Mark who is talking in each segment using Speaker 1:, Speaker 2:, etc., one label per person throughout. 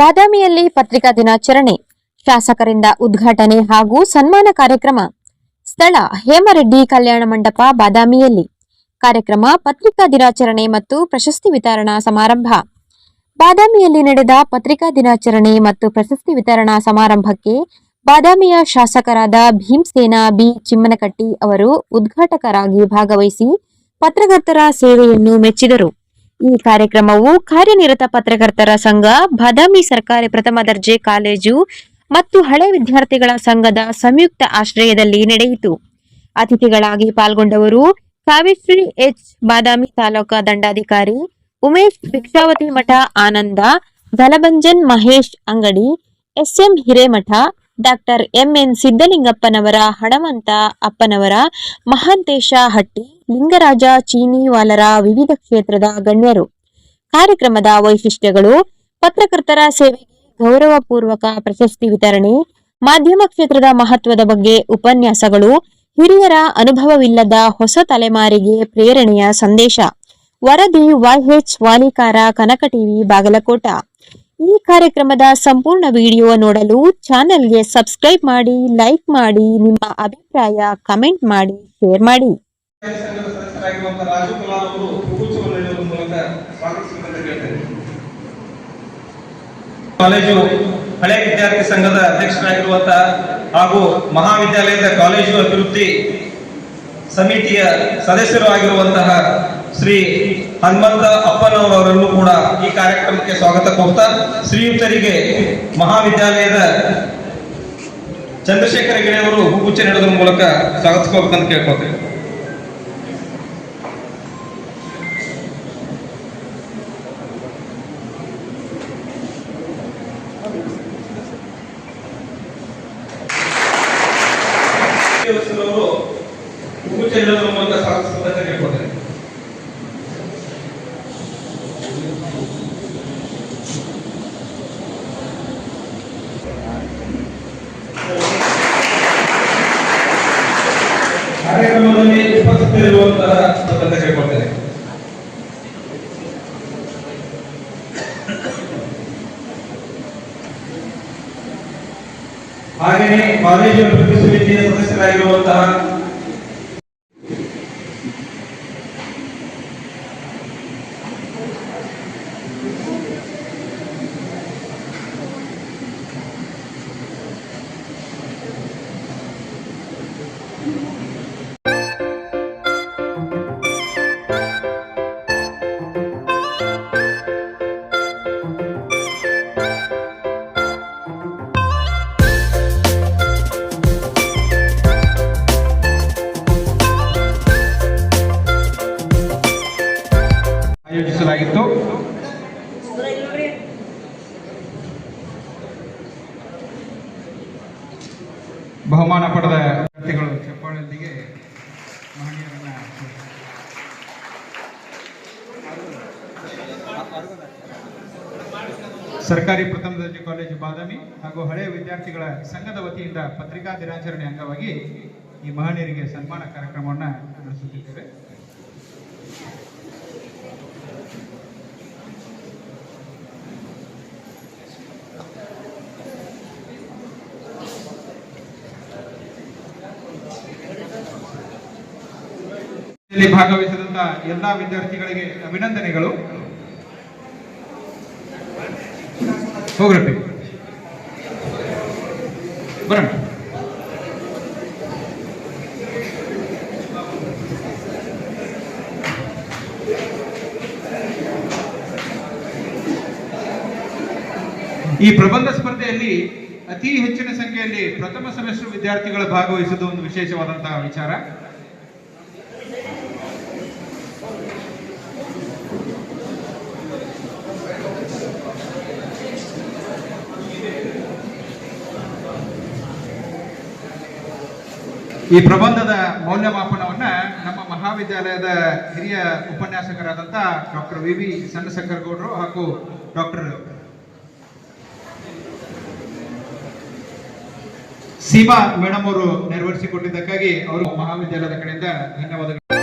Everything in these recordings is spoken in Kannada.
Speaker 1: ಬಾದಾಮಿಯಲ್ಲಿ ಪತ್ರಿಕಾ ದಿನಾಚರಣೆ. ಶಾಸಕರಿಂದ ಉದ್ಘಾಟನೆ ಹಾಗೂ ಸನ್ಮಾನ ಕಾರ್ಯಕ್ರಮ. ಸ್ಥಳ ಹೇಮರೆಡ್ಡಿ ಕಲ್ಯಾಣ ಮಂಟಪ ಬಾದಾಮಿಯಲ್ಲಿ. ಕಾರ್ಯಕ್ರಮ ಪತ್ರಿಕಾ ದಿನಾಚರಣೆ ಮತ್ತು ಪ್ರಶಸ್ತಿ ವಿತರಣಾ ಸಮಾರಂಭ. ಬಾದಾಮಿಯಲ್ಲಿ ನಡೆದ ಪತ್ರಿಕಾ ದಿನಾಚರಣೆ ಮತ್ತು ಪ್ರಶಸ್ತಿ ವಿತರಣಾ ಸಮಾರಂಭಕ್ಕೆ ಬಾದಾಮಿಯ ಶಾಸಕರಾದ ಭೀಮಸೇನ ಬಿ. ಚಿಮ್ಮನಕಟ್ಟಿ ಅವರು ಉದ್ಘಾಟಕರಾಗಿ ಭಾಗವಹಿಸಿ ಪತ್ರಕರ್ತರ ಸೇವೆಯನ್ನು ಮೆಚ್ಚಿದರು. ಈ ಕಾರ್ಯಕ್ರಮವು ಕಾರ್ಯನಿರತ ಪತ್ರಕರ್ತರ ಸಂಘ, ಬಾದಾಮಿ ಸರ್ಕಾರಿ ಪ್ರಥಮ ದರ್ಜೆ ಕಾಲೇಜು ಮತ್ತು ಹಳೆ ವಿದ್ಯಾರ್ಥಿಗಳ ಸಂಘದ ಸಂಯುಕ್ತ ಆಶ್ರಯದಲ್ಲಿ ನಡೆಯಿತು. ಅತಿಥಿಗಳಾಗಿ ಪಾಲ್ಗೊಂಡವರು Savitri H. Badami taluka ದಂಡಾಧಿಕಾರಿ Umesh Bhikshavati Math Ananda Dhalabhanjan Mahesh Angadi, SM Hiremath doctor MN Siddalingappanavar Hanavanta Appanavar, Mahantesh Hatti, Lingaraj Chinivalar ವಿವಿಧ ಕ್ಷೇತ್ರದ ಗಣ್ಯರು. ಕಾರ್ಯಕ್ರಮದ ವೈಶಿಷ್ಟ್ಯಗಳು, ಪತ್ರಕರ್ತರ ಸೇವೆಗೆ ಗೌರವಪೂರ್ವಕ ಪ್ರಶಸ್ತಿ ವಿತರಣೆ, ಮಾಧ್ಯಮ ಕ್ಷೇತ್ರದ ಮಹತ್ವದ ಬಗ್ಗೆ ಉಪನ್ಯಾಸಗಳು, ಹಿರಿಯರ ಅನುಭವವಿಲ್ಲದ ಹೊಸ ತಲೆಮಾರಿಗೆ ಪ್ರೇರಣೆಯ ಸಂದೇಶ. ವರದಿ ವೈಎಚ್ ವಾಲಿಕಾರ, ಕನಕ ಟಿವಿ, ಬಾಗಲಕೋಟ. ಈ ಕಾರ್ಯಕ್ರಮದ ಸಂಪೂರ್ಣ ವಿಡಿಯೋ ನೋಡಲು ಚಾನೆಲ್ಗೆ ಸಬ್ಸ್ಕ್ರೈಬ್ ಮಾಡಿ, ಲೈಕ್ ಮಾಡಿ, ನಿಮ್ಮ ಅಭಿಪ್ರಾಯ ಕಮೆಂಟ್ ಮಾಡಿ, ಶೇರ್ ಮಾಡಿ.
Speaker 2: ಕಾಲೇಜು ಹಳೆ ವಿದ್ಯಾರ್ಥಿ ಸಂಘದ ಅಧ್ಯಕ್ಷರಾಗಿರುವಂತಹ ಹಾಗೂ ಮಹಾವಿದ್ಯಾಲಯದ ಕಾಲೇಜು ಅಭಿವೃದ್ಧಿ ಸಮಿತಿಯ ಸದಸ್ಯರು ಆಗಿರುವಂತಹ ಶ್ರೀ ಹನುಮಂತ ಅಪ್ಪನವರನ್ನು ಕೂಡ ಈ ಕಾರ್ಯಕ್ರಮಕ್ಕೆ ಸ್ವಾಗತ ಕೋರ್ತಾ ಶ್ರೀಯುತರಿಗೆ ಮಹಾವಿದ್ಯಾಲಯದ ಚಂದ್ರಶೇಖರ ಗಿರಿಯವರು ಹೂಗುಚ್ಚೆ ನೀಡೋದ್ರ ಮೂಲಕ ಸ್ವಾಗತಿಸ್ಕೋಬೇಕಂತ ಕೇಳ್ಕೊತೇವೆ ಅವರು ಹೂಗುಚ್ಚ ನೀಡೋದ್ರ ಮೂಲಕ ಸ್ವಾಗತಿಸ್ಬೇಕಂತ ಕೇಳ್ಕೊತೇನೆ ಕಾರ್ಯಕ್ರಮದಲ್ಲಿ ಉಪಸ್ಥಿತರಿರುವಂತಹ ಅಂತ ಕೇಳ್ಕೊಳ್ತೇನೆ ಹಾಗೆಯೇ ಕಾಲೇಜು ಅಭಿವೃದ್ಧಿ ಸಮಿತಿಯ ಸದಸ್ಯರಾಗಿರುವಂತಹ ಬಹುಮಾನ ಪಡೆದ ವಿದ್ಯಾರ್ಥಿಗಳು ಚಪ್ಪಾಳೊಂದಿಗೆ ಸರ್ಕಾರಿ ಪ್ರಥಮ ದರ್ಜೆ ಕಾಲೇಜು ಬಾದಾಮಿ ಹಾಗೂ ಹಳೆಯ ವಿದ್ಯಾರ್ಥಿಗಳ ಸಂಘದ ವತಿಯಿಂದ ಪತ್ರಿಕಾ ದಿನಾಚರಣೆ ಅಂಗವಾಗಿ ಈ ಮಹನೀಯರಿಗೆ ಸನ್ಮಾನ ಕಾರ್ಯಕ್ರಮವನ್ನು ನಡೆಸುತ್ತಿದ್ದೇವೆ ಭಾಗವಹಿಸಿದಂತ ಎಲ್ಲಾ ವಿದ್ಯಾರ್ಥಿಗಳಿಗೆ ಅಭಿನಂದನೆಗಳು. ಹೋಗ್ರಪ್ಪಿ ಈ ಪ್ರಬಂಧ ಸ್ಪರ್ಧೆಯಲ್ಲಿ ಅತಿ ಹೆಚ್ಚಿನ ಸಂಖ್ಯೆಯಲ್ಲಿ ಪ್ರಥಮ ಸೆಮಿಸ್ಟರ್ ವಿದ್ಯಾರ್ಥಿಗಳು ಭಾಗವಹಿಸುವುದು ಒಂದು ವಿಶೇಷವಾದಂತಹ ವಿಚಾರ. ಈ ಪ್ರಬಂಧದ ಮೌಲ್ಯಮಾಪನವನ್ನ ನಮ್ಮ ಮಹಾವಿದ್ಯಾಲಯದ ಹಿರಿಯ ಉಪನ್ಯಾಸಕರಾದಂತ ಡಾಕ್ಟರ್ ವಿ ವಿ ಸಣ್ಣಸಕ್ಕರಗೌಡರು ಹಾಗೂ ಡಾಕ್ಟರ್ ಸೀಮಾ ಮೇಡಮ್ ಅವರು ನೆರವೇರಿಸಿಕೊಟ್ಟಿದ್ದಕ್ಕಾಗಿ ಅವರು ಮಹಾವಿದ್ಯಾಲಯದ ಕಡೆಯಿಂದ ಧನ್ಯವಾದಗಳು.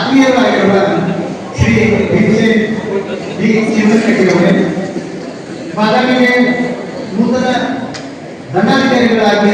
Speaker 3: ಆತ್ಮೀಯರಾಗಿರುವ ಶ್ರೀ ಭೀಮಸೇನ್ ಡಿ ಚಿನ್ನಕಟ್ಟಿಯವರೇ ಬಾದಾಮಿಗೆ ನೂತನ ದಂಡಾಧಿಕಾರಿಗಳಾಗಿ